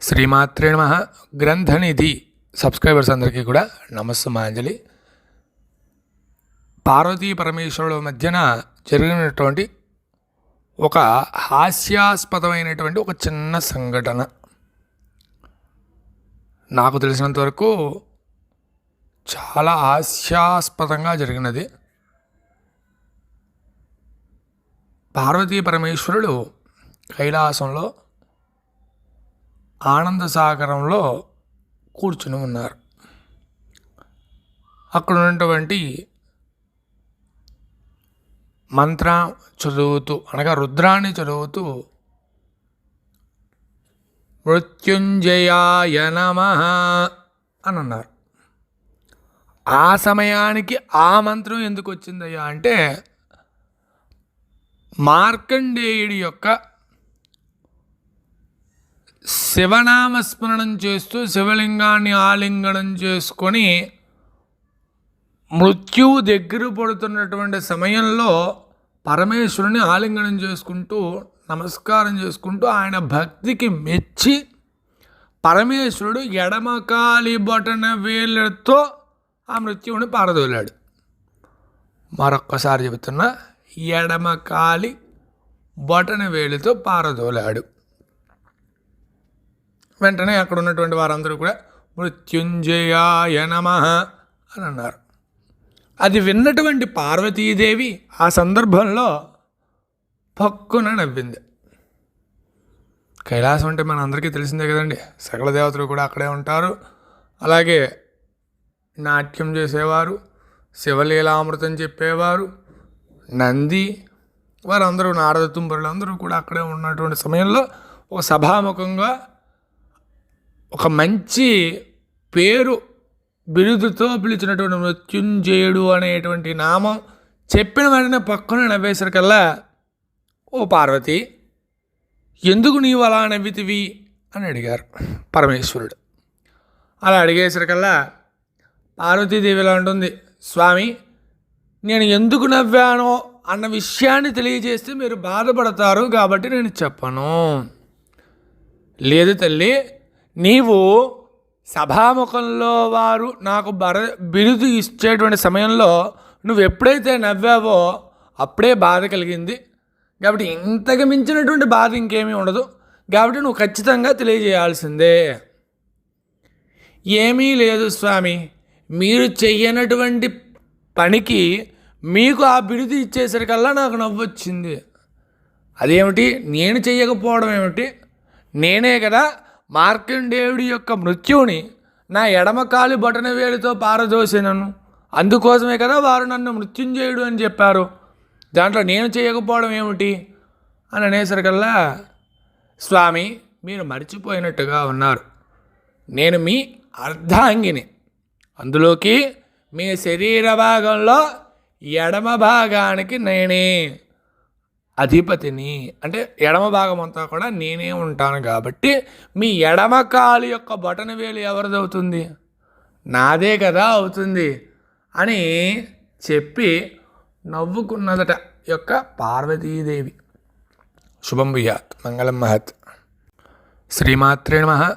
శ్రీమాత్రే నమ. గ్రంథనిధి సబ్స్క్రైబర్స్ అందరికీ కూడా నమస్సుమాంజలి. పార్వతీ పరమేశ్వరుల మధ్యన జరిగినటువంటి ఒక హాస్యాస్పదమైనటువంటి ఒక చిన్న సంఘటన. నాకు తెలిసినంత వరకు చాలా హాస్యాస్పదంగా జరిగినది. పార్వతీ పరమేశ్వరుడు కైలాసంలో ఆనంద సాగరంలో కూర్చుని ఉన్నారు. అక్కడ ఉన్నటువంటి మంత్ర చదువుతూ అనగా రుద్రాన్ని చదువుతూ మృత్యుంజయాయ నమ అని అన్నారు ఆ సమయానికి ఆ మంత్రం ఎందుకు వచ్చిందయ్యా అంటే మార్కండేయుడి యొక్క శివనామస్మరణం చేస్తూ శివలింగాన్ని ఆలింగనం చేసుకొని మృత్యువు దగ్గర పడుతున్నటువంటి సమయంలో పరమేశ్వరుని ఆలింగనం చేసుకుంటూ నమస్కారం చేసుకుంటూ ఆయన భక్తికి మెచ్చి పరమేశ్వరుడు ఎడమకాలి బొటన వేళ్ళతో ఆ మృత్యువుని పారదోలాడు. మరొక్కసారి చెబుతున్నా ఎడమకాలి బొటన వేలితో పారదోలాడు. వెంటనే అక్కడ ఉన్నటువంటి వారందరూ కూడా మృత్యుంజయాయ నమ అని అన్నారు. అది విన్నటువంటి పార్వతీదేవి ఆ సందర్భంలో పక్కున నవ్వింది. కైలాసం అంటే మన అందరికీ తెలిసిందే కదండి. సకల దేవతలు కూడా అక్కడే ఉంటారు. అలాగే నాట్యం చేసేవారు శివలీలామృతం చెప్పేవారు నంది వారందరూ నారద తుంబరులు అందరూ కూడా అక్కడే ఉన్నటువంటి సమయంలో ఒక సభాముఖంగా ఒక మంచి పేరు బిరుదుతో పిలిచినటువంటి మృత్యుంజయుడు అనేటువంటి నామం చెప్పిన వెంటనే పక్కన నవ్వేసరికల్లా ఓ పార్వతి ఎందుకు నీవు అలా నవ్వితివి? అని అడిగారు పరమేశ్వరుడు. అలా అడిగేసరికల్లా పార్వతీదేవి ఇలా ఉంటుంది. స్వామి నేను ఎందుకు నవ్వానో అన్న విషయాన్ని తెలియజేస్తే మీరు బాధపడతారు కాబట్టి నేను చెప్పను. లేదు తల్లి నీవు సభాముఖంలో వారు నాకు బర బిరుదు ఇచ్చేటువంటి సమయంలో నువ్వు ఎప్పుడైతే నవ్వావో అప్పుడే బాధ కలిగింది. కాబట్టి ఇంతకు మించినటువంటి బాధ ఇంకేమీ ఉండదు. కాబట్టి నువ్వు ఖచ్చితంగా తెలియజేయాల్సిందే. ఏమీ లేదు స్వామి. మీరు చెయ్యనటువంటి పనికి మీకు ఆ బిరుదు ఇచ్చేసరికల్లా నాకు నవ్వొచ్చింది. అదేమిటి? నేను చెయ్యకపోవడం ఏమిటి? నేనే కదా మార్కండేయుడి యొక్క మృత్యువుని నా ఎడమకాలి బొటన వేలితో పారదోసినను. అందుకోసమే కదా వారు నన్ను మృత్యుంజయుడు అని చెప్పారు. దాంట్లో నేను చేయకపోవడం ఏమిటి? అని అనేసరికల్లా స్వామి మీరు మర్చిపోయినట్టుగా ఉన్నారు. నేను మీ అర్ధాంగిని. అందులోకి మీ శరీర భాగంలో ఎడమ భాగానికి నేనే. అధిపతిని అంటే ఎడమ భాగం అంతా కూడా నేనే ఉంటాను కాబట్టి మీ ఎడమ కాలు యొక్క బటన్ వేలు ఎవరిదవుతుంది నాదే కదా అవుతుంది అని చెప్పి నవ్వుకున్నదట యొక్క పార్వతీదేవి. శుభం భూయాత్ మంగళం మహత్. శ్రీమాత్రే నమ.